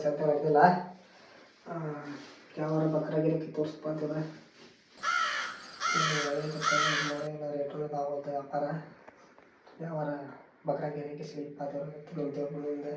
ಚಂದ ನಡೆದಿಲ್ಲ ಯಾವ ಬಕ್ರ ಗಿರಕಿ ತೋರಿಸ್ಪ ಅಂತಂದ್ರೆ ರೇಟು ಆಗೋದು ವ್ಯಾಪಾರ? ವ್ಯಾಪಾರ ಬಕ್ರಾಗಿರಕ್ಕೆ ಸಿಗಪ್ಪ ನಿಂತೇವೆ ಮುಂದೆ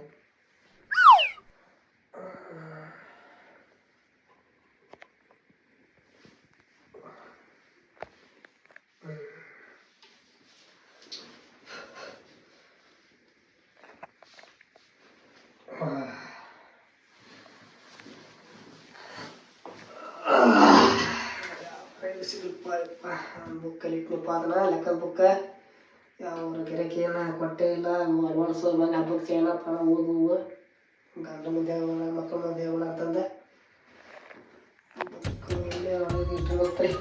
ಬುಕ್ ಕಲಿಟ್ನಪ್ಪ ಅದನ್ನ ಲೆಕ್ಕದ ಬುಕ್ಕ. ಅವ್ರ ಗಿರಕಿ ಏನ ಕೊಟ್ಟೆ ಇಲ್ಲ. ಅಡ್ವಾನ್ಸ್ ಮನೆ ಹಬ್ಬಕ್ಕೆ ಏನಪ್ಪ ಓದು ಗಂಡ ಮುಂದೆ ಹೋಗೋಣ ಮಕ್ಕಳ ಮುಂದೆ ಹೋಗೋಣ ಅಂತಂದೆ. ಇಟ್ಟು ಹೋಗ್ತಾರೆ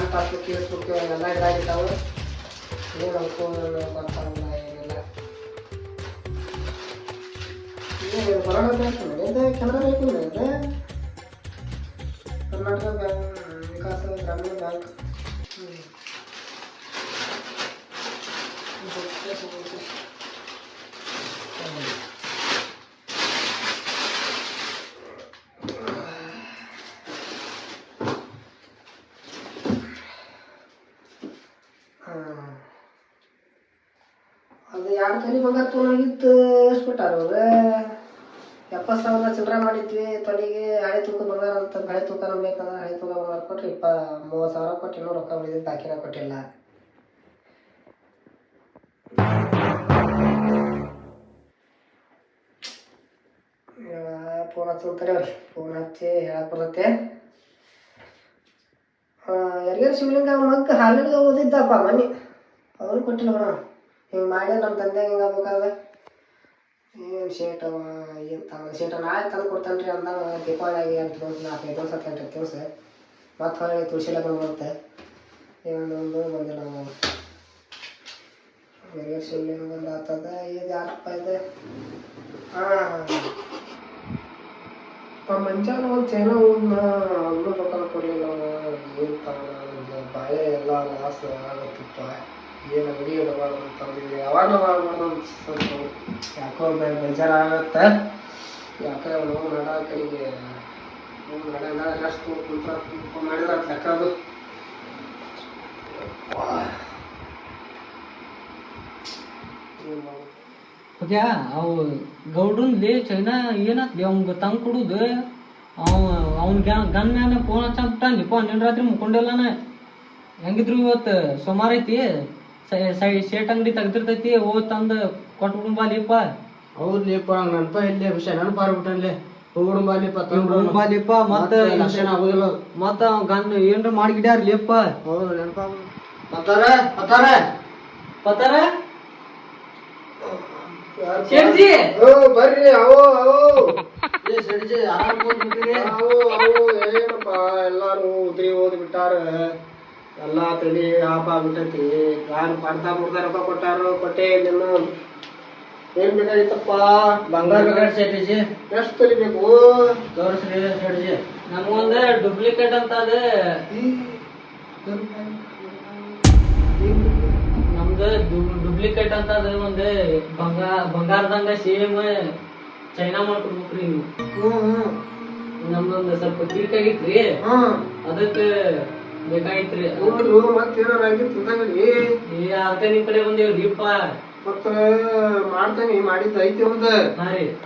ಬುಕ್ ಬ್ಯಾಂಕ್ ಪಾಸ್ಬುಕ್ ಫೇಸ್ಬುಕ್ ಎಲ್ಲ ಇದಾಗಿರ್ತಾವೆ ಏನು ಅನುಕೂಲ ಬರ್ತಾರಲ್ಲ ಏನಿಲ್ಲ. ಏನು ಬರೋಣ ಇದೆ ಕೆನರಾ ಬ್ಯಾಂಕ್ ಇದೆ. ಕರ್ನಾಟಕ ಬ್ಯಾಂಕ್, ವಿಕಾಸ ಗ್ರಾಮೀಣ ಬ್ಯಾಂಕ್ ಅದು ಎರಡು ತೊಲಿ ಬಂಗಾರ ತೊಗೊಂಡೋಗಿದ್ದು ಎಷ್ಟು ಕೊಟ್ಟಾರ ಅವ್ರು. ಎಪ್ಪತ್ತು ಸಾವಿರ ಚಿಲ್ಲರೆ ಮಾಡಿದ್ವಿ, ತೊಲಿಗೆ ಹಳೆ ತೂಕ ಬಂಗಾರ ಅಂತ ಹಳೆ ತೂಕ ಬೇಕಂದ್ರೆ ಹಳೆ ತೂಕ ಬಂಗಾರ ಕೊಟ್ರಿ, ಇಪ್ಪ ಮೂವತ್ತು ಸಾವಿರ ಕೊಟ್ಟು ರೊಕ್ಕ ಉಳಿದಿದ್ದು ಬಾಕಿನ ಕೊಟ್ಟಿಲ್ಲ. ಫೋನ್ ಹಚ್ಚಂತಾರೆ ಅವ್ರಿ. ಫೋನ್ ಹಚ್ಚಿ ಹೇಳಕ್ ಬರ್ತೈತೆ. ಯಾರಿಗಾರು ಶಿವಲಿಂಗ ಮಗ್ ಹಾಲಿಗೆ ಓದಿದ್ದಪ್ಪ ಮನೆ ಅವ್ರು ಕೊಟ್ಟಿಲ್ಲ ಹಿಂಗೆ ಮಾಡಿ ನಮ್ಮ ತಂದೆ ಹಿಂಗೆ ಆಗ್ಬೇಕಾದ್ರೆ. ಏನು ಶೇಟ್ ಏನು ಶೇಟ್ ಶೇಟ ನಾಳೆ ತಂದು ಕೊಡ್ತಾನೆ ರೀ ಅಂದಾಗ ದೀಪಾವಳಿಯಾಗಿ ಎಂಟು ದಿವಸ ನಾಲ್ಕೈದು ದಿವಸ ಹತ್ತು ಎಂಟು ದಿವಸ ಮತ್ತೆ ಹೊರಗೆ ತುಳಸಿ ಲಗ್ನ ಬರುತ್ತೆ. ಒಂದು ಬಂದಿಲ್ಲ ಶಿವಲಿಂಗ ಒಂದು ಆಗ್ತದ ಇದು ಯಾರಪ್ಪ ಇದೆ? ಹಾಂ ಮಂಜಾನ ಒಂದು ಚೈನ ಒಂದು ಅಲ್ಲೂ ಬೇಕಾದ್ರೆ ಕೊಡಲಿಲ್ಲ ಏನು ತಗೋಣ ಬಾಳೆ ಎಲ್ಲ ಲಾಸ್ ಆಗತ್ತಿಪ್ಪ ಏನು ಅಂಗಡಿ ಅಂತ ಅಂತಂದಿದ್ವಿ ಯಾವಾಗ ಅಂತ ಸ್ವಲ್ಪ ಯಾಕೋ ಬೇಜಾರಾಗತ್ತೆ. ಯಾಕೆ ನೋವು ನಡ ನೋವು ನಡ ರೆಸ್ಟ್ ಕುಂತ ಮಾಡಿದ್ರೆ ಅದು ಲೆಕ್ಕ ಅದು. ಮಾಡೋದು? ಓಕೆ, ಅವು ಗೌಡ್ರನ್ಲಿ ಚೈನಾ ಏನಾತ್ಲಿ ಅವ್ನ್ಗೆ ತಂಗ್ ಕೊಡುದು, ಅವ ಅವ್ನ ಗನ್ ಮ್ಯಾನ ಫೋನ್ ಹಚ್ಚಂತಾನ್ಲಿಪ್ಪ ನಿನ್ನ ರಾತ್ರಿ ಮುಕ್ಕೊಂಡಿಲ್ಲಾನ ಹೆಂಗಿದ್ರು ಇವತ್ತು? ಸೋಮಾರ ಐತಿ? ಶೇಟ್ ಅಂಗಡಿ ತೆಗ್ದಿರ್ತೈತಿ ಹೋಗಿ ತಂದು ಕೊಟ್ಬಿಡು ಬಾಲಿಪ್ಪ ಹೌದ್ಲಿಪ್ಪ ನೆನಪ ಇಲ್ಲಿ ವಿಷಯ ನೆನಪಾರ್ಬಿಟ್ಟಲ್ಲಿ ಹೋಗ್ಬಿಡು ಬಾಲಿಪ್ಪ ಬಾಲಿಪ್ಪ ಮತ್ತೆ ಲಕ್ಷಣ ಆಗುದಿಲ್ಲ. ಮತ್ತ ಗನ್ ಏನ್ರ ಮಾಡಿಗಿಡ್ಯಾರ್ಲಿಪ್ಪ ಹೌದು ನೆನಪ ಪತಾರ ಶೇಟ್ಜಿ! ಓ ಬರ್ರಿ ಅವೋ ಈ ಶೇಟ್ಜಿ ಆರಾಮ್ ಕೂತ್ಬಿಟ್ಟಿರಿ ಅವೋ ಅವೋ ಏನಪ್ಪ ಎಲ್ಲಾರು ಉದ್ರಿ ಓದ್ ಬಿಟ್ಟಾರ. ಎಲ್ಲಾ ತಲಿ ಆಪ ಆಗ್ಬಿಟ್ಟೈತಿ ಯಾರು ಪಡ್ತಾ ಮುರ್ಧ ರೊಕ್ಕ ಕೊಟ್ಟಾರು. ಕೊಟ್ಟೆ ಏನು ಏನ್ ಬೇಕಾಗಿತ್ತಪ್ಪ? ಬಂಗಾರ ಬೇಕಾದ್ರೆ ಶೇಟ್ಜಿ ಎಷ್ಟು ತಲಿಬೇಕು ತೋರಿಸ್ರಿ ಶೆಟ್ಟಿಜಿ ನಮ್ಗೊಂದ ಡೂಪ್ಲಿಕೇಟ್ ಅಂತ ಅದ. ನಮ್ದು ಡೂಪ್ಲಿಕೇಟ್ ಅಂತ ಅದ ಒಂದ್. ಬಂಗಾರ ಬಂಗಾರದಂಗ ಸೇಮ್ ಚೈನಾ ಮಾಡ್ಕೊಡ್ಬೇಕ್ರಿ ನೀವು. ನಮ್ದೊಂದ್ ಸ್ವಲ್ಪ ಕ್ಲಿಕ್ ಹ್ಮ್. ಅದಕ್ಕ ಬೇಕಾಗಿತ್ರಿ ನೋಡ್ರು ಆಗಿತ್ತು ಏ ಅದಕ್ಕ ನಿಮ್ ಕಡೆ ಬಂದೇವ್ರಿಪ್ಪ ಮತ್ತ ಮಾಡ್ತಾನೆ ಮಾಡಿದ್ದ ಐತಿ ಒಂದ.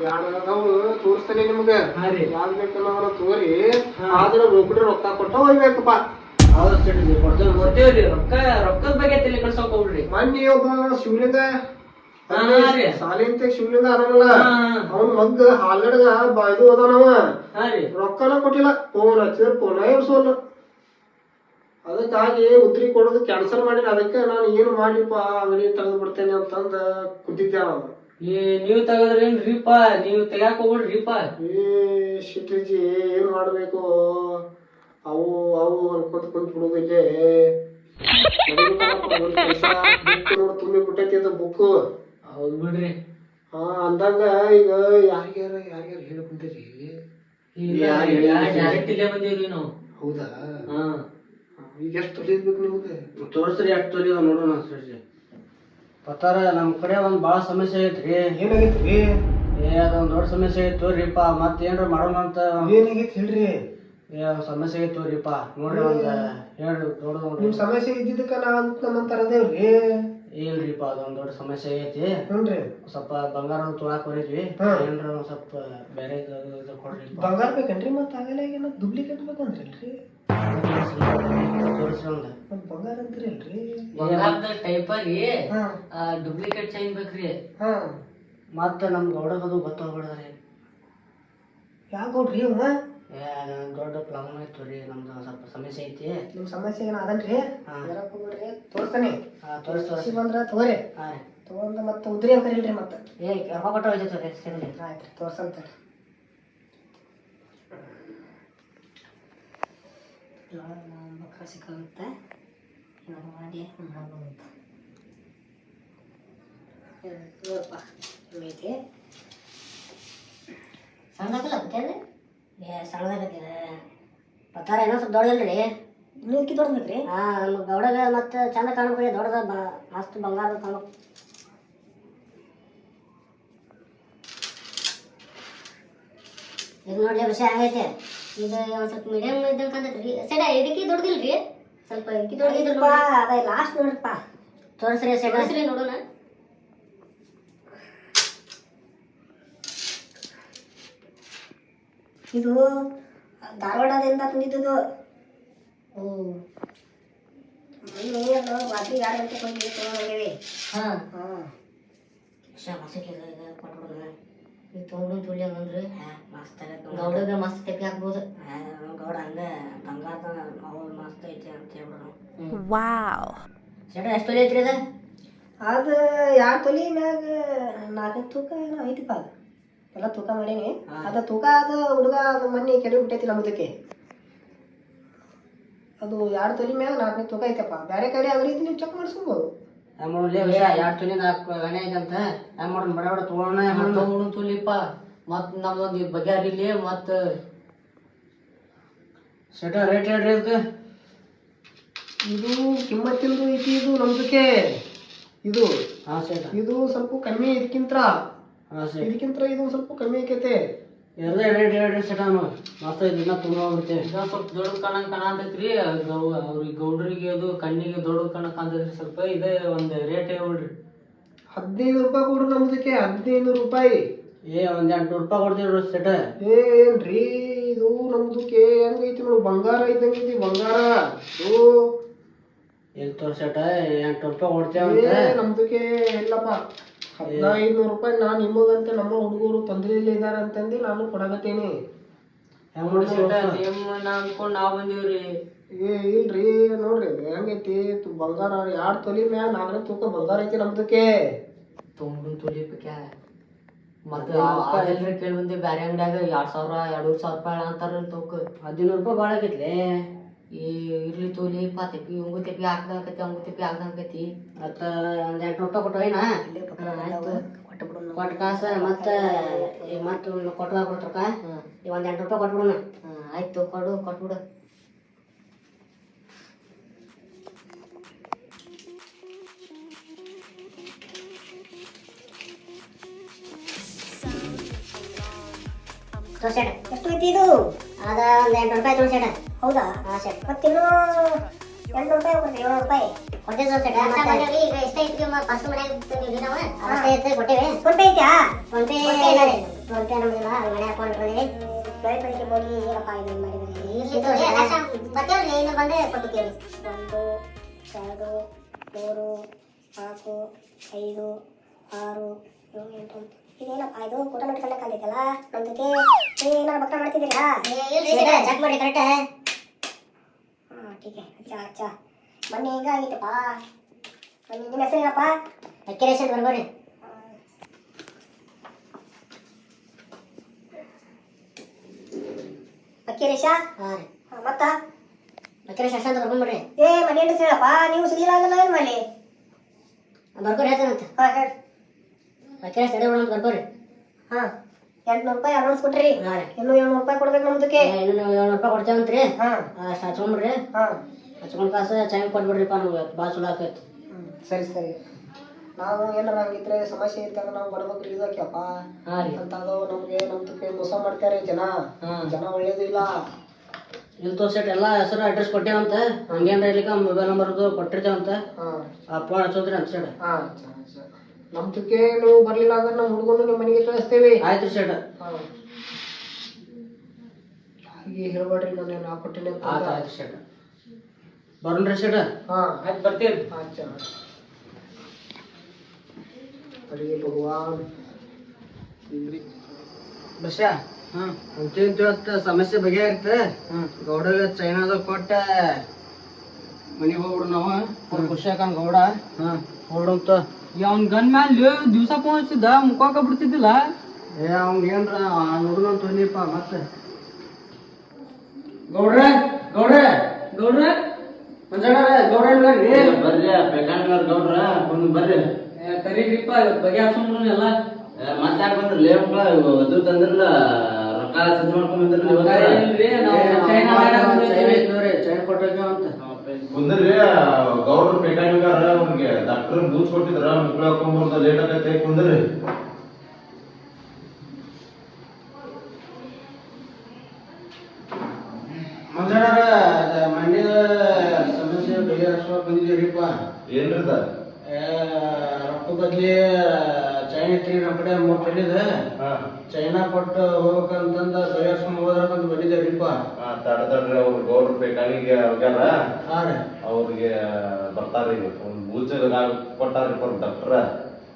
ಅದಾವು ತೋರಿಸ್ತಾನೆ ನಿಮ್ಗೆ. ತೋರಿ. ಆದ್ರ ರೊಕ್ಕ ಕೊಟ್ಟ ಹೋಗ್ಬೇಕಪ್ಪ. ಕೊಡ್ತೇವ್ರಿ ರೊಕ್ಕ ರೊಕ್ಕದ ಬಗ್ಗೆ ತಲೆ ಕಳ್ಸೋಕ್ ಹೋಗ್ಬಿಡ್ರಿ. ಮೊನ್ನೆ ಒಬ್ಬ ಶಿವಲಿಂಗ. ಸಾಲಿಂತ ಶಿವಲಿಂಗ ಅದಾನಲ್ಲ. ಹಾ, ಹಾ. ಅವನ್ ಮಗ್ಗ ಹಾಲ್ಗಡ್ಗ ಬಾಯ್ದು ಅದಾನವ. ರೊಕ್ಕನ ಕೊಟ್ಟಿಲ್ಲ. ಫೋನ್ ಹಚ್ಚಿದ್ರ ಫೋನ್ ಇರ್ಸೋಲ್ಲ. ಅದಕ್ಕಾಗಿ ಉದ್ರಿ ಕೊಡೋದು ಕ್ಯಾನ್ಸಲ್ ಮಾಡಿ ಅದಕ್ಕೆ ನಾನು ಏನು ಮಾಡಿಪ್ಪ ಅಂಗಡಿ ತೆಗೆದು ಬಿಡ್ತೇನೆ ಅಂತಂದ ಕುಂತಿದ್ದೆ ನಾನು. ಏ ನೀವ್ ನೀವು ನೀವ್ ಹೋಗ್ಬಿಡ್ರಿ ರೀಪ ಏ ಶಿಟ್ರಿಜಿ ಏನ್ ಮಾಡ್ಬೇಕು? ಅವು ಅವು ಅನ್ಕೊಂತ ಕುಂತ್ ಬಿಡುದು ಇಲ್ಲೇ ಬುಕ್ ನೋಡಿ ತುಂಬಿ ಬಿಟ್ಟೈತಿ ಅದು ಬುಕ್ಕು ಹೌದ್ ಬಿಡ್ರಿ. ಹಾ ಅಂದಂಗ ಈಗ ಯಾರಿಗ್ಯಾರ ಯಾರಿಗ್ಯಾರ ಹೇಳ್ಕೊಂತೀರಿ? ಹೌದಾ? ಹಾ. ಈಗ ಎಷ್ಟು ತೊಲಿದ್ಬೇಕು ನಿಮ್ಗೆ? ತೋರಿಸ್ರಿ ಎಷ್ಟು ತೊಲಿ ನೋಡೋಣ ಸರ್ಜಿ ಪತ್ತಾರ ನಮ್ಮ ಕಡೆ ಒಂದು ಭಾಳ ಸಮಸ್ಯೆ ಐತ್ರಿ. ಏನಾಗೈತ್ರಿ? ಏ ಅದೊಂದು ದೊಡ್ಡ ಸಮಸ್ಯೆ ಐತಿ ತೋರಿಪ್ಪ ಮತ್ತೆ ಏನ್ರ ಮಾಡೋಣ ಅಂತ ಏನಾಗೈತಿ ಹೇಳ್ರಿ? ಏ ಒಂದ್ ಸಮಸ್ಯೆ ಐತಿ ರೀಪ್ಪಾ ನೋಡ್ರಿ ಒಂದು ಹೇಳ್ರಿ ದೊಡ್ಡ ನಿಮ್ ನೋಡ್ರಿ ಸಮಸ್ಯೆ ಇದ್ದಿದ್ದಕ್ಕೆ ನಾ ಅಂತ ನಮ್ಮ ಅದೇವ್ರಿ ಇಲ್ರಿಪ್ಪ ಅದೊಂದು ದೊಡ್ಡ ಸಮಸ್ಯೆ ಐತಿ ಹ್ಞೂನ್ರಿ. ಸ್ವಲ್ಪ ಬಂಗಾರ ತೊಳಕ್ ಬಂದಿದ್ವಿ. ಹಾ. ಏನ್ರ ಒಂದ್ ಸ್ವಲ್ಪ ಬೇರೆ ಇದು ಕೊಡ್ರಿ ಬಂಗಾರ ಬೇಕೇನ್ರಿ ಮತ್ತೆ ಆಗಲ್ಲ ಏನ ಡುಪ್ಲಿಕೇಟ್ ಬೇಕಂದ್ರಲ್ರಿ? ತೋರಿಸ್ರಿ ಒಂದು ಮತ್ತ್ ಬಂಗಾರ ಅಂತೀರಲ್ರಿ ಬಂಗಾರದ ಟೈಪಾಗಿ ಹಾ. ಡೂಪ್ಲಿಕೇಟ್ ಚೈನ್ ಬೇಕ್ರಿ. ಹಾ. ಮತ್ತೆ ನಮ್ ಗೌಡಗದು ಗೊತ್ತಾಗ್ಬಿಡದ್ರಿ ಯಾಕೆ ಕೊಡ್ರಿ ಅವ? ಏ ಅದೊಂದ್ ದೊಡ್ಡ ಪ್ರಾಬ್ಲಮ್ ಐತಿ ರೀ ನಮ್ದು ಸ್ವಲ್ಪ ಸಮಸ್ಯೆ ಐತಿ. ನಿಮ್ಮ ಸಮಸ್ಯೆ ಏನ ಅದನ್ರಿ ಹಾ. ಹೋಗ್ಬೇಡ್ರಿ ತೋರಿಸ್ತಾನೆ. ಹಾ ತೋರಿಸ್ ಬಂದ್ರೆ ಖುಷಿ ಬಂದ್ರ ತಗೋರಿ. ಹಾ. ತಗೊಂಡ್ ಮತ್ತೆ ಉದ್ರಿ ಅಂತ ಹೇಳ್ರಿ ಮತ್ತೆ. ಏ ರೊಕ್ಕ ಕೊಟ್ಟು ಹೋಯ್ತು ರೀ ಸರಿ ಆಯ್ತು ತೋರ್ಸಂತ ಸಿಕ್ಕಂತೆ ಸಿಕ್ಕಂತ ಮಾಡಿ ಮಾಡ್ಬೋದಂತ ನೋಡಪ್ಪ ಐತಿ ಸಣ್ಣದಾಗಲ್ಲ ಬತ್ತೇನ್ರಿ ಏ ಸಣ್ಣದಾಗತ್ತಿದ ಪತ್ತಾರ ಏನೋ ಸ್ವಲ್ಪ ದೊಡ್ಡದಲ್ರಿ. ಇನ್ನೂ ಇದಕ್ಕೆ ಹಾ ನಮ್ಮ ಗೌಡಗ ಮತ್ತೆ ಚಂದ ಕಾಣಬೇಕು ದೊಡ್ಡದ ಬ ಮಸ್ತ್ ಬಂಗಾರದ ಕಾಣಬೇಕು ಇದು ನೋಡ್ಲಿ ವಿಷಯ ಆಗೈತೆ ಇದು ಒಂದು ಸ್ವಲ್ಪ ಮೀಡಿಯಂ ಇದ್ದಂಗೆ ಕಾಣ್ತೈತ್ರಿ. ಸೆಡ ಇದಕ್ಕೆ ದೊಡ್ಡದಿಲ್ರಿ? ಸ್ವಲ್ಪ ಇದಕ್ಕೆ ದೊಡ್ಡದಿದ್ರು ಅದ ಲಾಸ್ಟ್ ನೋಡ್ರಪ್ಪ. ತೋರಿಸ್ರಿ ಸೆಡ. ನೋಡೋಣ. ಇದು ಧಾರವಾಡದಿಂದ ತಂದಿದ್ದು ಅದು ರಾತ್ರಿ ಎರಡು ಗಂಟೆ ಹೋಗಿ ಹಾ. ಹಾಂ. ಕೊಟ್ಬಿಡೋಣ ಈಗ ತೊಗೊಂಡು ತುಳಿ ಅಂದ್ರೆ ಮಸ್ತ್ ಗೌಡಗ ಮಸ್ತ್ ತೆಪ್ಪಿ ಹಾಕ್ಬೋದು. ಗೌಡ ಹಂಗ ಬಂಗಾರದ ಅವ್ರು ಮಸ್ತ್ ಐತಿ ಅಂತ ಹೇಳ್ಬಿಡೋಣ ವಾವ್. ಸೆಟ ಎಷ್ಟು ತೊಲಿ ಐತ್ರಿ ಅದ? ಅದು ಎರಡು ತೊಲಿ ಮ್ಯಾಗ ನಾಲ್ಕೈದು ತೂಕ ಏನೋ ಐತಿಪ್ಪ ಅದು ಎಲ್ಲ ತೂಕ ಮಾಡೀನಿ. ಅದ ತೂಕ ಅದ ಹುಡುಗ ಅದು ಮೊನ್ನೆ ಕೆಡವಿ ಬಿಟ್ಟೈತಿ ನಮ್ದಕ್ಕೆ ಅದು ಎರಡು ತೊಲಿ ಮ್ಯಾಗ ನಾಲ್ಕನೇ ತೂಕ ಐತಪ್ಪ. ಬೇರೆ ಕಡೆ ಅದ್ರ ನೀವು ಚೆಕ್ ಮಾಡಿಸ್ಕೊಬೋದು. ನಮ್ಮ ಎರಡು ತೊಲಿ ನಾಲ್ಕು ಎಣ್ಣೆ ಐತಂತ ನಮ್ಮ ಮಾಡೋಣ ಬಡ ಬಡ ತೊಗೊಳೋಣ ಹೆಂಗ್ ಮಾಡೋಣ ತಗೊಂಡು ತುಲಿಪ ಮತ್ ನಮ್ದೊಂದು ಬಗೆಹರಿಲಿ ಮತ್ತ ಸೆಟ ರೇಟ್ ಹೇಳ್ರಿ ಅದಕ್ಕೆ ಇದು ಕಿಮ್ಮತ್ತಿಂದು ಐತಿ ಇದು ನಮ್ದಕ್ಕೆ ಇದು. ಹಾಂ ಸೆಟ್ ಇದು ಸ್ವಲ್ಪ ಕಮ್ಮಿ ಇದಕ್ಕಿಂತ ಹಾಂ ಇದಕ್ಕಿಂತ ಇದು ಸ್ವಲ್ಪ ಕಮ್ಮಿ ಆಕೈತೆ. ಎಲ್ಲ ಎರಡು ಎರಡು ಸೆಟ ಮಸ್ತ್ ದಿನ ಈಗ ಸ್ವಲ್ಪ ದೊಡ್ಡ ಕಣಂಗ್ ಕಾಣತೈತ್ರಿ ಗೌ ಅವ್ರಿಗೆ ಗೌಡ್ರಿಗೆ ಅದು ಕಣ್ಣಿಗೆ ದೊಡ್ಡ ಕಣ್ಣ ಕಾಣ್ತೈತ್ರಿ ಸ್ವಲ್ಪ. ಇದೇ ಒಂದ್ ರೇಟ್ ಹೇಳ್ಬಿಡ್ರಿ. ಹದಿನೈದು ರೂಪಾಯಿ ಕೊಡ್ರಿ ನಮ್ದಕ್ಕೆ ಹದಿನೈದು ರೂಪಾಯಿ. ಏ ಒಂದ್ ಎಂಟು ರೂಪಾಯಿ ಕೊಡ್ತೀವಿ ಸೆಟ ಏನ್ರಿ ಇದು ನಮ್ದಕ್ಕೆ ಹೆಂಗೈತಿ ನೋಡಿ ಬಂಗಾರ ಇದ್ದಂಗೈತಿ ಬಂಗಾರ. ಓ. ಎಲ್ಲಿ ತೋರ್ಸೆಟ ಎಂಟು ರೂಪಾಯಿ ಕೊಡ್ತೇವೆ ಕೊಡ್ತೇವಂತ ನಮ್ದಕ್ಕೆ ಇಲ್ಲಪ್ಪ. ಹದಿನೈದು ನೂರು ರೂಪಾಯಿ ನಾ ನಿಮಗಂತ ನಮ್ಮ ಹುಡುಗರು ತೊಂದರೆಯಲ್ಲಿ ಇದಾರೆ ಅಂತಂದು ನಾನು ಕೊಡಕತ್ತೀನಿ. ಅನ್ಕೊಂಡ್ ನಾವ್ ಬಂದೀವ್ರಿ. ಏ ಇಲ್ರಿ ನೋಡ್ರಿ ಇದು ಹೆಂಗೈತಿ? ತು- ಬಂಗಾರ ಎರಡು ತೊಲಿ ಮ್ಯಾಲ? ನಾಲ್ಕು ತೂಕ ಬಂಗಾರ ಐತಿ ನಮ್ದಕ್ಕೆ. ತೊಗೊಂಡು ತುಲಿಪಕ್ಯ ಮತ್ತೆ ಎಲ್ಲರೂ ಕೇಳಿ ಬಂದೆ ಬ್ಯಾರೆ ಅಂಗಡಿಯಾಗ? ಎರಡ್ ಸಾವಿರ ಎರಡೂವರೆ ಸಾವಿರ ರೂಪಾಯಿ ಅಂತಾರ ತೂಕ. ಹದಿನೂರು ರೂಪಾಯಿ ಭಾಳ ಆಗೈತ್ಲೆ. ಈ ಇರ್ಲಿ ತೋಲಿ ಪಾ ತೆಪ್ಪಿ ಇವಂಗು ತೆಪ್ಪಿ ಹಾಕ್ದಾಕತಿ ಅವಂಗು ತೆಪ್ಪಿ ಹಾಕ್ದಾಕತಿ ಮತ್ತ ಒಂದ್ ಎಂಟು ರೂಪಾಯಿ ಕೊಟ್ಟು ಹೋಯ್ನಾ ಕೊಟ್ಟು ಕಾಸ ಮತ್ತ ಮತ್ತೆ ಕೊಟ್ಟು ಹೋಗ್ಬಿಟ್ರಕ್ಕ ಈಗ ಒಂದ್ ಎಂಟು ರೂಪಾಯಿ ಕೊಟ್ಬಿಡೋಣ ಆಯ್ತು ಕೊಡು ಕೊಟ್ಬಿಡು ಎಷ್ಟು ಐತಿ ಇದು? ಅದ ಒಂದು ಎಂಟು ರೂಪಾಯಿ ತೊಗೊಂಡು ಸೆಟ್ ಹೌದಾ? ಹಾಂ ಸೆಟ್ ಮತ್ತಿನ್ನೂ ಎಂಟು ರೂಪಾಯಿ ಕೊಡ್ತೀವಿ ಏಳು ರೂಪಾಯಿ. ಕೊಟ್ಟಿದ್ದು ಸೆಟ್ ಮತ್ತೆ ಈಗ ಎಷ್ಟೈತಿ ಫಸ್ಟ್ ಮನ್ಯಾಗ ತಂದಿದ್ವಿ ನಾವು. ಅಷ್ಟೇ ಐತೆ ಕೊಟ್ಟೇವೆ. ಫೋನ್ ಪೇ ಐತ್ಯಾ ಫೋನ್ ಪೇ ಫೋನ್ ಪೇ ನಮ್ದಿಲ್ಲ ಮನೆ ಅಕೌಂಟ್ ಇದೆ. ಬೆಳೆ ಬೆಳಿಗ್ಗೆ ಹೋಗಿ ಏನಪ್ಪ ಇದು ಮಾಡಿದ್ರಿ? ಮತ್ತೆ ಇನ್ನು ಬಂದೆ ಕೊಟ್ಟಿದ್ದೀವಿ. ಒಂದು ಎರಡು ಮೂರು ನಾಲ್ಕು ಐದು ಆರು ಏಳು ಎಂಟು. ಇದೇನಪ್ಪ ಇದು ನಮ್ದಕ್ಕೆ ಏನಾರ ಮಾಡ್ತಿದ್ದೀರಾ ಚೆಕ್ ಮಾಡಿ ಕರೆಕ್ಟ್ ಹಾಂ ಟೀಕೆ ಅಚ್ಚಾ ಅಚ್ಚಾ ಮೊನ್ನೆ ನಿಮ್ಮ ಬರ್ಬೋರಿ. ಅಕ್ಕಿರೇಶ ಹಾಂ ಮತ್ತ? ಅಕ್ಕಿರೇಶ ಏ ಮನೆ ಹೇಳಪ್ಪ ನೀವು ಸಿಗಿಲ್ಲ ಅಂದ್ರೆ ಏನು ಮಾಡಿ ಬರ್ಕೊಂಡು ಹೇಳ್ತಾನಂತ. ಹಾಂ ಹೇಳಿ. ಕೇಳಿ ಸೆಡೆ ಅಂತ ಬರ್ಕೋರಿ ಹಾ ಎಂಟ್ನೂರು ರೂಪಾಯಿ ಅಡ್ವಾನ್ಸ್ ಕೊಟ್ರಿ. ಹಾಂ ರೀ. ಇನ್ನು ಏಳ್ನೂರು ರೂಪಾಯಿ ಕೊಡ್ಬೇಕು ನಮ್ದಕ್ಕೆ. ಇನ್ನೂ ಏಳ್ನೂರು ರೂಪಾಯಿ ಕೊಡ್ತೇವಂತ್ರಿ. ಹಾಂ. ಹಚ್ಕೊಂಡ್ಬಿಡ್ರಿ ಹಾ. ಹಚ್ಕೊಂಡು ಕಾಸು ಚೈನ್ ಕೊಟ್ಬಿಡ್ರಿಪ್ಪ ನಮ್ಗೆ ಭಾಳ ಚಲೋ ಆಕೈತಿ. ಸರಿ ಸರಿ. ನಾವು ಏನಾರ ಹಂಗಿದ್ರೆ ಸಮಸ್ಯೆ ಇದ್ದಾಗ ನಾವು ಬರ್ಬೇಕು ಇದಕ್ಕೆಪ್ಪ. ಅಂತ ಅದು ನಮ್ಗೆ ನಮ್ದಕ್ಕೆ ಮೋಸ ಮಾಡ್ತಾರೆ ಜನ. ಜನ ಒಳ್ಳೇದಿಲ್ಲ. ಇಲ್ಲಿ ತೋರ್ಸೆಟ್ ಎಲ್ಲ ಹೆಸರು ಅಡ್ರೆಸ್ ಕೊಟ್ಟೇವಂತ ಹಂಗೇನ್ರ ಇರ್ಲಿಕ್ಕೆ ಮೊಬೈಲ್ ನಂಬರ್ದು ಕೊಟ್ಟಿರ್ತೇವಂತ. ಹಾಂ. ಆ ಫೋನ್ ಹಚ್ಚೋದ್ರಿ ಅಂತ ಸೆಟ್ ಹಾ ನಮ್ ತುಕೆ ನೀವು ಬರ್ಲಿಲ್ಲ ಅಂದ್ರೆ ನಮ್ಮ ಹುಡ್ಕೊಂಡು ನಿಮ್ಮ ಮನೆಗೆ ಕಳಿಸ್ತೇವೆ. ಆಯ್ತು ಶೇಠ ಹಾಗೆ ಹೇಳ್ಬೇಡ್ರಿ ನಾನು ನಾ ಕೊಟ್ಟಿನಿ ಆಯ್ತು ಆಯ್ತು ಶೇಠ ಬರಲ್ರಿ ಶೇಠ ಹಾ. ಆಯ್ತು ಬರ್ತೀವಿ ಆಯ್ತು ಅರೇ ಭಗವಾನ್. ಬಸ ಹಾ ಇವತ್ತು ಸಮಸ್ಯೆ ಬಗೆಹರಿತ ಗೌಡ ಚೈನಾದಾಗ ಕೊಟ್ಟ ಮನೆಗೆ ಹೋಗ್ಬಿಡು ನಾವು. ಖುಷಿ ಹಾಕಂಗ ಗೌಡ. ಹಾ ಹೊರಡಂತ ಅವ್ನ ಗನ್ ಮ್ಯಾಲೆ ದಿವಸ ಪೋಣಿಸಿದ್ದ ಮುಖಾಕ ಬಿಡ್ತಿದ್ದಿಲ್ಲ ಏ ಅವ್ನ್ ಏನ್ರ ನೋಡುದಂತ ಹೋಗ್ನಿಪ್ಪ ಮತ್ತೆ. ಗೌಡ್ರ ಗೌಡ್ರೆ ಗೌಡ್ರ ಮಂಜಣ್ಣ ಗೌಡ್ರ ಬರ್ರಿ ಬರ್ರಿ ಬೇಕಾಂಡ್ರ ಗೌಡ್ರ ಬಂದು ಬರ್ರಿ. ಕರೀರಿಪ್ಪ ಬಗೆಹರ್ಸೋಣ ಎಲ್ಲ. ಮತ್ತೆ ಯಾಕೆ ಬಂದ್ರಿ? ಲೇ ಅದು ತಂದ್ರಲ್ಲ ರೊಕ್ಕ ಸಿದ್ಧ ಮಾಡ್ಕೊಂಡ್ ಚೈನ್ ಕೊಟ್ಟ ಅಂತ. ಕುಂದ್ರಿ ಗೌಡ್ರು ಬೇಕಾಗಿಗಾರ ಅವ್ನಿಗೆ ಡಾಕ್ಟರ್ ಬೂಸ್ ಕೊಟ್ಟಿದ್ರ ಮಕ್ಳು ಹಾಕೊಂಡ್ಬರ್ದ ಲೇಟ್ ಆಗತ್ತೆ ಕುಂದ್ರಿ? ಮಂಜಣ್ಣರ ಮಂಡ್ಯದ ಸಮಸ್ಯೆ ಬಗೆಹರಿಸುವ ಬಂದಿದ್ದೀರಿಪ್ಪ. ಏನ್ರಿ ಸರ್? ರೊಕ್ಕ ಬದ್ಲಿ ಚೈನ್ ಐತ್ರಿ ನಮ್ಮ ಕಡೆ ಮೂರ್ ಕಡೆದ ಹಾ. ಚೈನಾ ಕೊಟ್ಟು ಹೋಗ್ಬೇಕಂತಂದ ಬಗೆಹರಿಸ್ಕೊಂಡ್ ಹೋದ್ರಕಂತ ಬಂದಿದ್ದೀರಿಪ್ಪ ಹಾ, ತಡ ತಡ್ರಿ ಅವ್ರು ಗೌಡ್ರು ಈಗ ಹೋಗ್ಯಾರ. ಹಾ ರೀ. ಅವ್ರಿಗೆ ಬರ್ತಾರ್ರಿ ಒಂದ್ ಬೂಚ್ ಕೊಟ್ಟಾರ್ರಿ ಡಾಕ್ಟ್ರ. ಡಾಕ್ಟರ್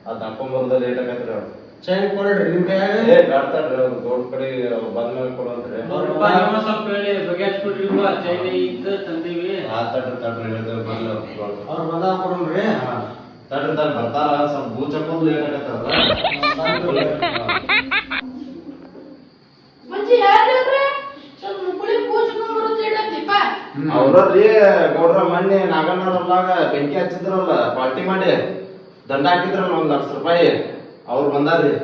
ಅದ್ ಹಾಕೊಂಬರ್ದ ಲೇಟ್ ಆಗತ್ರಿ ಅವ್ರು. ಚೈನ್ ಕೊಡ್ರಿ ನಿಮ್ ಕೈಯಾಗ? ಏ ಕಾಡ್ತಾರ್ರಿ ಅವ್ರು. ಗೌಡ್ ಕಡೆ ಬಂದ ಮೇಲೆ ಕೊಡುವಂತ್ರಿ ಸ್ವಲ್ಪ ಹೇಳಿ ಬಗೆಹರಿಸ್ಬಿಡ್ರಿ ಚೈನ್ ಇದ್ದ ತಂದೀವಿ. ಆ ತಡ್ರಿ ತಡ್ರಿ ಹೇಳಿದ್ರೆ ಬರ್ಲಿ ಅವ್ರು. ಗೌಡ್ರು. ಅವ್ರ ತಡ್ರಿ ಬರ್ತಾರ ಸ್ವಲ್ಪ ಬೂಚ್ ಹಾಕೋದು ಲೇಟ್ ಆಗತ್ತಲ್ಲ. ಅವ್ರೀ ಗೌಡ್ರ ಮೊನ್ನೆ ನಾಗಣ್ಣವ್ರಲ್ಲಾಗ ಬೆಂಕಿ ಹಚ್ಚಿದ್ರಲ್ಲ ಪಾರ್ಟಿ ಮಾಡಿ. ದಂಡ ಹಾಕಿದ್ರಲ್ಲ ಒಂದ್ ಲಕ್ಷ ರೂಪಾಯಿ. ಅವ್ರು ಬಂದಾರ್ರಿ.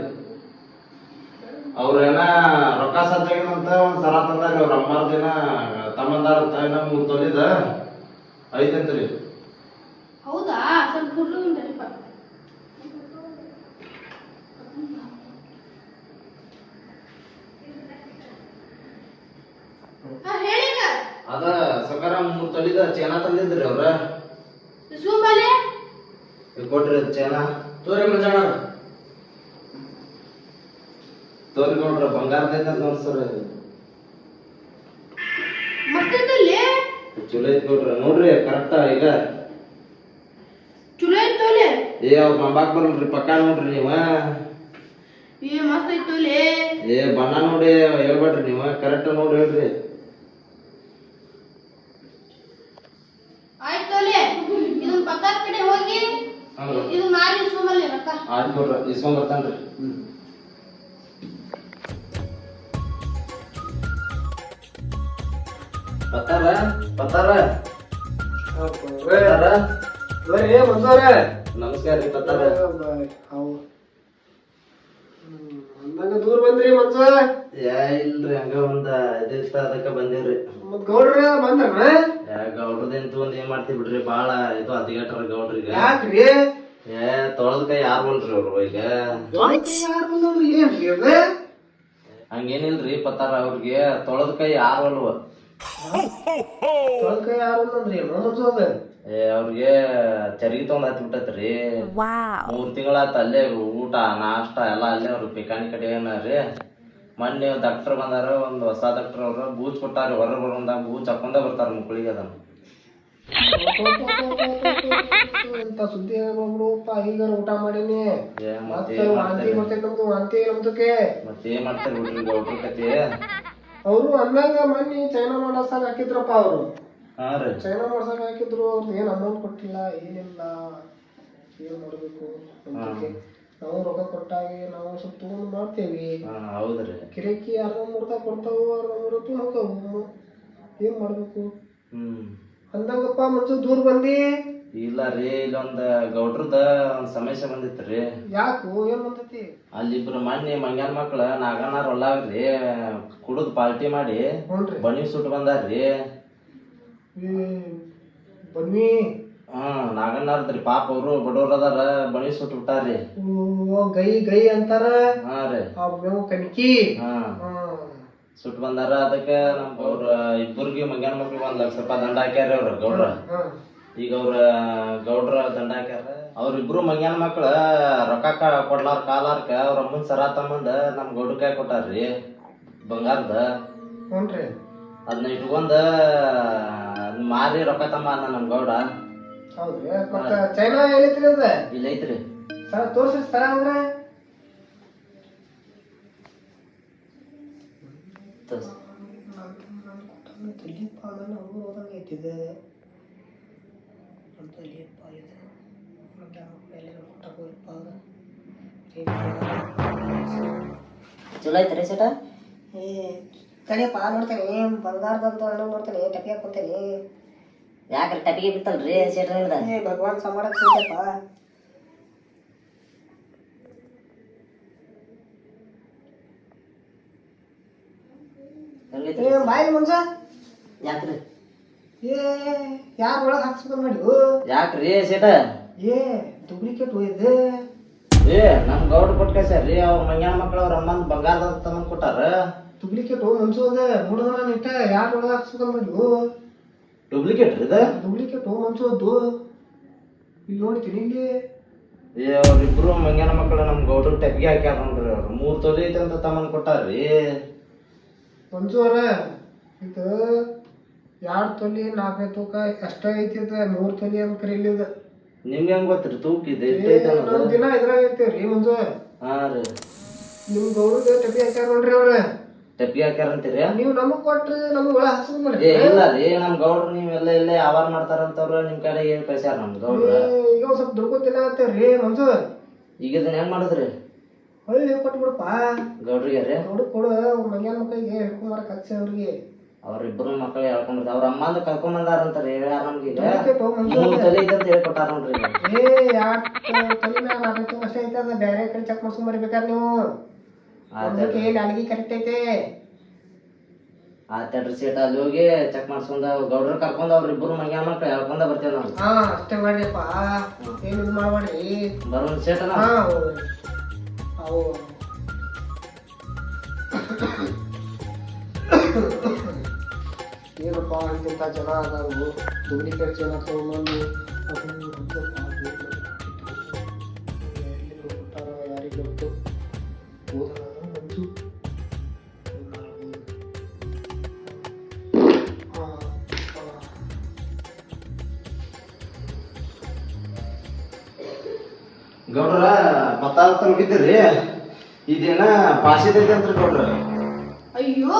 ಅವ್ರೇನ ರೊಕ್ಕ ಸಜ್ಜಾಗಿದಂತ ಒಂದ್ ಸರ ತಂದಾರಿ ಅವ್ರ ಅಮ್ಮಾರ್ ದಿನ ತಮ್ಮಂದಾರ ಏನೋ ಮೂರ್ ತೊಲಿದ. ಐತಂತ್ರಿ. ಹೌದಾ? ಸ್ವಲ್ಪ ಹುಡುಗ ಉಂಟರಿಪ್ಪ ಹೇಳಿಗ ಅದ ಸಕಾರ ಮೂರ್ ತೊಲಿದ ಚೇನಾ ತಂದಿದ್ರಿ ಅವ್ರ? ಕೊಟ್ರಿ ಚೇನಾ. ತೋರಿ ಮಂಜಣ್ಣ ತೋರಿ ನೋಡ್ರ ಬಂಗಾರದೈತ ನೋಡ್ ಸರ್ ಚಲೋ ಐತ್ ಗೌಡ್ರ ನೋಡ್ರಿ ಕರೆಕ್ಟ್ ಈಗ. ಚಲೋ ಐತೋಲೆ ಏ ಅವ್ ಬಂಬಾಕ್ ಬರಲ್ರಿ ಪಕ್ಕ ನೋಡ್ರಿ ನೀವ. ಏ ಮಸ್ತ್ ಏ ಬಣ್ಣ ನೋಡಿ ಹೇಳ್ಬೇಡ್ರಿ ನೀವ ಕರೆಕ್ಟ್ ನೋಡಿ ಹೇಳ್ರಿ ಆಯ್ತೋಲೆ ಇದನ್ ಪಕ್ಕದ ಕಡೆ ಹೋಗಿ ಹೌದು. ಇದು ಮಾರಿ ಕೊಡ್ರಿ ಇಸ್ಕೊಂಡ್ ಬರ್ತಾನ್ರಿ ಬತ್ತಾರ ಬತ್ತಾರ ಬತ್ತಾರ? ಬರ್ರಿ ಮಂಜೂರ ನಮಸ್ಕಾರ ರೀ ಬರ್ತಾರ ಅಂದಂಗ ದೂರ ಬಂದ್ರಿ ಮಂಜ ಯಾ ಇಲ್ರಿ ಹಂಗ ಒಂದ ಇದಿತ್ತ ಅದಕ್ಕ ಬಂದೇವ್ರಿ. ಮತ್ ಗೌಡ್ರ ಬಂದ್ರನ ಯಾ ಗೌಡ್ರದಿಂತ ಒಂದ್ ಏನ್ ಮಾಡ್ತೀವಿ ಬಿಡ್ರಿ ಬಾಳ ಇದು ಅತಿಗಟ್ರ ಗೌಡ್ರಿಗೆ. ಯಾಕ್ರಿ? ಏ ತೊಳದ ಕೈ ಯಾರು ಬಲ್ರಿ ಅವ್ರು ಈಗ? ಹಂಗೇನಿಲ್ರಿ ಪತ್ತಾರ ಅವ್ರಿಗೆ ತೊಳದ ಕೈ ಯಾರು ಅಲ್ವ ಏ ಅವ್ರಿಗೆ ಚರಿಗೆ ತೊಗೊಂಡ್ ಹತ್ತಿ ಬಿಟ್ಟತ್ರಿ. ಮೂರ್ ತಿಂಗಳಾತ ಅಲ್ಲೇ ಊಟ ನಾಷ್ಟ ಎಲ್ಲ ಅಲ್ಲೇ ಅವ್ರು ಪಿಕಾಣಿ ಕಡೆ ಏನಾರಿ. ಮೊನ್ನೆ ಡಾಕ್ಟರ್ ಬಂದಾರ ಒಂದ್ ಹೊಸ ಡಾಕ್ಟರ್ ಅವ್ರ ಬೂಚ್ ಕೊಟ್ಟಾರ ಹೊರ ಬರೋದಾಗ ಬೂಚ್ ಹಾಕೊಂಡ ಬರ್ತಾರ ಮಕ್ಕಳಿಗೆ ಅದನ್ನ. ಎಂತ ಸುದ್ದಿ ಹೇಳ್ಬಿಡುಪ್ಪ ಈಗ ಊಟ ಮಾಡೀನಿ ಮತ್ತೆ ವಾಂತಿ ಮತ್ತೆ ನಮ್ದು ವಾಂತಿ ನಮ್ದಕ್ಕೆ ಮತ್ತೆ ಏನ್ ಮಾಡ್ತೀರಿ ಬಿಡ್ರಿ ಗೌಡ್ರ ಕತೆ ಅವರು ಅಂದಾಗ ಮೊನ್ನೆ ಚೈನಾ ಮಾಡಸಾಗ ಹಾಕಿದ್ರಪ್ಪ ಅವರು. ಹಾ ರೀ. ಚೈನಾ ಮಾಡ್ಸಕ್ ಹಾಕಿದ್ರು ಅವ್ರದ್ದು ಏನು ಅಮೌಂಟ್ ಕೊಟ್ಟಿಲ್ಲ ಏನಿಲ್ಲ ಏನ್ ಮಾಡ್ಬೇಕು ನಾವು ರೊಕ್ಕ ಕೊಟ್ಟಾಗಿ ನಾವು ಸ್ವಲ್ಪ ತಗೊಂಡು ಮಾಡ್ತೇವಿ. ಹಾ ಹೌದ್ರಿ ಕಿರಕಿ ಅರ್ಧ ಮುರ್ದ ಕೊಡ್ತಾವು ಅರ್ಧ ಮುರ್ದ ಹೋಗ್ತಾವು ಏನ್ ಮಾಡ್ಬೇಕು? ಹ್ಮ್. ಅಂದಂಗಪ್ಪ ಮಂಚು ದೂರ ಬಂದಿ? ಇಲ್ಲ ರೀ ಇಲ್ಲೊಂದ ಗೌಡ್ರದ ಒಂದ್ ಸಮಸ್ಯೆ ಬಂದಿತ್ರಿ ಯಾಕು ಏನ್ ಬಂದೈತಿ? ಅಲ್ಲಿಬ್ರು ಮಣ್ಣಿ ಮಂಗ್ಯಾನ್ ಮಕ್ಳ ನಾಗಣ್ಣಾರ್ ಹೊಲಾಗ್ರಿ ಕುಡದ್ ಪಾರ್ಟಿ ಮಾಡಿ ಬನಿ ಬಣಿ ಸುಟ್ಟು ಬಂದಾರ್ರಿ ಈ ಬನ್ನಿ. ಹ್ಮ್ ನಾಗಣ್ಣಾರ್ದ್ರಿ ಪಾಪ ಅವ್ರು ಬಡವ್ರ ಅದಾರ ಬಣಿ ಸುಟ್ಟು ಬಿಟ್ಟಾರ್ರಿ ಓ ಗೈ ಗೈ ಅಂತಾರ? ಹಾ ರೀ. ಆ ಮೇವು ಕಣಕಿ. ಹಾ. ಸುಟ್ಟು ಬಂದಾರ ಅದಕ್ಕೆ ನಮ್ಮ ಅವ್ರ ಇಬ್ಬರಿಗೆ ಮಗ್ಯಾನ ಮಕ್ಳಿಗೆ ಒಂದ್ ಲಕ್ಷ ರೂಪಾಯಿ ದಂಡ ಹಾಕ್ಯಾರ ಅವ್ರ ಗೌಡ್ರ. ಈಗ ಅವ್ರ ಗೌಡ್ರ ದಂಡ ಹಾಕ್ಯಾರ. ಅವ್ರಿಬ್ರು ಮಗ್ಯಾನ ಮಕ್ಳು ರೊಕ್ಕ ಕೊಡ್ಲಾರ ಕಾಲಾರ್ಕ ಅವ್ರ ಅಮ್ಮನ ಸರ ತಮ್ಮಂದ ನಮ್ ಗೌಡ್ರ ಕೈ ಕೊಟ್ಟಾರ್ರಿ ಬಂಗಾರದ. ಅದನ್ನ ಇಟ್ಕೊಂಡ ಮಾರಿ ರೊಕ್ಕ ತಮ್ಮ ಅನ್ನ ನಮ್ ಗೌಡ. ಹೌದ್ರಿ ಚೈನಾ ಏನೈತ್ರಿ ಅದ? ಇಲ್ಲ ಐತ್ರಿ. ಸರ ತೋರ್ಸಿ ಸರ ಅಂದ್ರೆ ತೋರ್ಸ್. ತಲಿಯಪ್ಪ ನಾನು ಅವ್ರು ಹೋದಂಗೆ ನಮ್ಮ ತಲಿಯಪ್ಪ ಇದು ಮತ್ತೆ ಕೊಟ್ಟಾಗ ಚಲೋ ಐತ್ರಿ ಸೇಟ? ಏ ತಡಿಯಪ್ಪ ನೋಡ್ತೇನೆ ಬಂಗಾರದಂತ ಹಣ್ಣು ನೋಡ್ತೇನೆ ಟಪಿ ಕೊಡ್ತೇನೆ ಯಾಕ್ರಿ ಟಪಿಗೆ ಬಿತ್ತಲ್ರಿ ಏ, ಭಗವಾನ್ ಸಮಾಡಕ್ಕೆ ಸಿಗಪ್ಪ ಏ ಬಾಯಿ ಮುಂಜ ಯಾಕ್ರಿ? ಏ ಯಾರ ಒಳಗೆ ಯಾಕ್ರಿ ಸೇಟ? ಏ ಡೂಪ್ಲಿಕೇಟ್ ಏ ನಮ್ಮ ಗೌಡ ಅವ್ರ ಮಂಗ್ಯಾನ ಅವ್ರ ಅಮ್ಮನ್ ಬಂಗಾರದ ಕೊಟ್ಟಾರ. ಡೂಪ್ಲಿಕೇಟ್ ಮನ್ಸೋದ ಯಾರ ಒಳಗೆ ಡೂಪ್ಲಿಕೇಟ್ ರೀ ಇದು? ಡೂಪ್ಲಿಕೇಟ್ ಮನ್ಸೋದು ಇಲ್ಲಿ ನೋಡ್ತೀನಿ ಇಲ್ಲಿ ಏ ಅವ್ರಿಬ್ರು ಮಂಗ್ಯಾನ ಮಕ್ಳ ನಮ್ಮ ಗೌಡ್ರ ಟೆಪ್ಗೆ ಹಾಕ್ಯಾರ ನೋಡ್ರಿ ಅವ್ರು. ಮೂರ್ ತೊಲಿ ಐತಿ ಅಂತ ತಮ್ಮನ್ ಕೊಟ್ಟಾರ್ರಿ ಮಂಜು ಅವ್ರ ಇದು ಎರಡು ತೊಲಿ ನಾಲ್ಕೈದು ತೂಕ ಅಷ್ಟೇ ಐತಿ ಇದು ಮೂರು ತೊಲಿ ಅಂತ ಕರೀಲಿದ ನಿಮ್ಗೆ ಹೆಂಗ್ ಗೊತ್ತ್ರಿ ತೂಕ ಇದೆ ಏ, ಎಷ್ಟೈತೆ ನಮ್ ಅನ್ನೋದು ದಿನ ಇದ್ರಾಗ ಐತೇವ್ರಿ ಮಂಜು ಹಾ ರೀ. ನಿಮ್ ಗೌರಿಗೆ ಟಪಿ ಹಾಕ್ಯಾರ ನೋಡ್ರಿ ಅವ್ರ. ಟಪ್ಪಿ ಹಾಕ್ಯಾರ ಅಂತೀರಿ? ನೀವು ನಮಗ್ ಕೊಟ್ರಿ ನಮಗ್ ಒಳ ಹಸು ಏ ಮಾಡ್ರಿ ಇಲ್ಲ ರೀ ನಮ್ ಗೌಡ್ರು ನೀವೆಲ್ಲ ಇಲ್ಲೇ ವ್ಯವಹಾರ ಮಾಡ್ತಾರಂತವ್ರು ನಿಮ್ ಕಡೆ ಏನ್ ಕಳ್ಸ್ಯಾರ ನಮ್ ಗೌಡ್ರ? ಈಗ ಒಂದ್ ಸ್ವಲ್ಪ ದುಡ್ಕೋತಿಲ್ಲ ಅಂತೀರಿ ಮಂಜು ಈಗ ಇದನ್ನ ಹೆಂಗ್ ಮಾಡುದ್ರಿ? ಹೊಳ್ಳಿ ಕೊಟ್ಬಿಡಪ್ಪ ಗೌಡ್ರಿಗೆ ರೀ ನೋಡು ಕೊಡು ಮಂಗ್ಯಾನ ಮಕ್ಕಳಿಗೆ ಹಿಡ್ಕೊಂಬರಕ್ ಹಚ್ಚಿ ಅವ್ರಿಗೆ. ಅವ್ರಿಬ್ರು ಮಕ್ಳು ಹೇಳ್ಕೊಂಡ್ರಿ. ಅವ್ರ ಕರ್ಕೊಂಡ್ ಬಂದಾರಂತಾರ ಹೇಳ್ಯಾರ ನಮ್ಗೆ ಈಗ. Duplicate ಹೋಗ್ ಮಂಜು ಮೂರ್ ತೊಲಿ ಐತೆ ಅಂತ ಹೇಳ್ಕೊಟ್ಟಾರ ನೋಡ್ರಿ. ಏ ಯಾಕೆ ತೊಲಿ ಮ್ಯಾಲ ನಾಲ್ಕೈದು ಅಷ್ಟೇ ಐತೆ ಅದ ಬ್ಯಾರೆ ಕಡೆ ಚೆಕ್ ಮಾಡ್ಸ್ಕೊಂಡ್ ಬರ್ಬೇಕಾರೆ ನೀವು? ಅದಕ್ಕೆ ನಾಲ್ಗಿ ಕರೆಕ್ಟ್ ಐತೆ. ಆತಡ್ರಿ ಸೀಟ್ ಅಲ್ಲಿ ಹೋಗಿ ಚೆಕ್ ಮಾಡ್ಸ್ಕೊಂಡ ಗೌಡ್ರ ಕರ್ಕೊಂಡ್ ಅವ್ರಿಬ್ರು ಮಂಗ್ಯಾನ ಮಕ್ಳು ಹೇಳ್ಕೊಂಡ ಬರ್ತೇವ್ ನಾವು. ಹಾ ಅಷ್ಟೇ ಮಾಡ್ರಿಪ್ಪ. ಏನು ಮಾಡ್ಬೇಡ್ರಿ? ಬರೋನ್ ಸೀಟ್ ಹಾ ಅವು ಏನಪ್ಪ ಅಂತ ಜನ ಅದಾವು ಡೂಪ್ಲಿಕೇಟ್ ಜನ ತೊಗೊಂಬಂದು ಅದು ಗೌಡ್ರ ಮತ್ತ ಹೋಗಿದ್ದೀರಿ ಇದೇನ ಪಾಸಿದೈತೆ ಅಂತ ಗೌಡ್ರ. ಅಯ್ಯೋ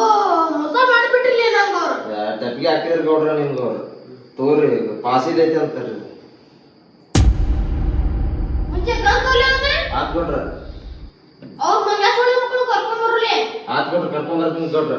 ಮೋಸ ಮಾಡಿಬಿಟ್ರಿಲ್ಲ ನಂಗ ಅವ್ರು ಟಪ್ಪಿಗೆ ಹಾಕಿದ್ರಿ ಗೌಡ್ರ ನಿಮ್ಗೆ ಅವ್ರು ತೋರಿ ಪಾಸಿದೈತೆ ಅಂತಾರ್ರಿ ಮುಂಚೆ ಕಲ್ತೋಲೆ ಅಂದ್ರೆ ಆತ್ ಗೌಡ್ರ. ಅವ್ರ ಮಂಗ್ಯಾಸ ಮಕ್ಕಳು ಕರ್ಕೊಂಡ್ ಬರ್ಲಿ ಆತ್ ಗೌಡ್ರ ಗೌಡ್ರ.